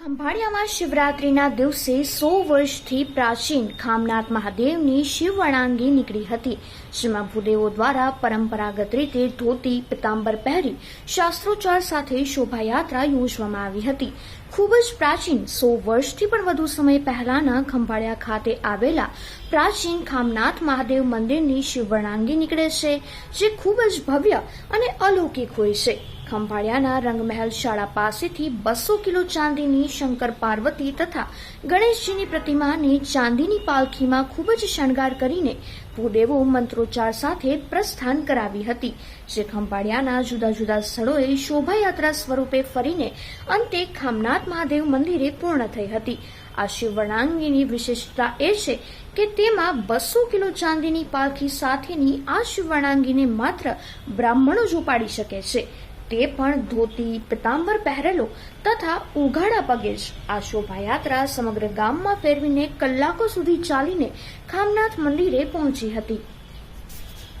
ખંભાળિયામાં શિવરાત્રીના દિવસે સો વર્ષથી પ્રાચીન ખામનાથ મહાદેવની શિવવણાંગી નીકળી હતી. જેમાં ભૂદેવો દ્વારા પરંપરાગત રીતે ધોતી પિતાંબર પહેરી શાસ્ત્રોચ્ચાર સાથે શોભાયાત્રા યોજવામાં આવી હતી. ખૂબ જ પ્રાચીન, સો વર્ષથી પણ વધુ સમય પહેલાના ખંભાળિયા ખાતે આવેલા પ્રાચીન ખામનાથ મહાદેવ મંદિરની શિવવણાંગી નીકળે છે, જે ખૂબ જ ભવ્ય અને અલૌકિક હોય છે. ખંભાળિયાના રંગમહેલ શાળા પાસેથી બસો કિલો ચાંદીની શંકર પાર્વતી તથા ગણેશજીની પ્રતિમાને ચાંદીની પાલખીમાં ખૂબ જ શણગાર કરીને ભૂદેવો મંત્રોચ્ચાર સાથે પ્રસ્થાન કરાવી હતી, જે ખંભાળિયાના જુદા જુદા સ્થળોએ શોભાયાત્રા સ્વરૂપે ફરીને અંતે ખામનાથ મહાદેવ મંદિરે પૂર્ણ થઈ હતી. આ શિવવર્ણાંગીની વિશેષતા એ છે કે તેમાં બસો કિલો ચાંદીની પાલખી સાથેની આ શિવવર્ણાંગીને માત્ર બ્રાહ્મણો જ ઉપાડી શકે છે. તે પણ ધોતી, પિતાંબર પહેરેલો તથા ઉઘાડા પગે જ આ શોભાયાત્રા સમગ્ર ગામમાં ફેરવીને કલાકો સુધી ચાલીને ખામનાથ મંદિરે પહોંચી હતી.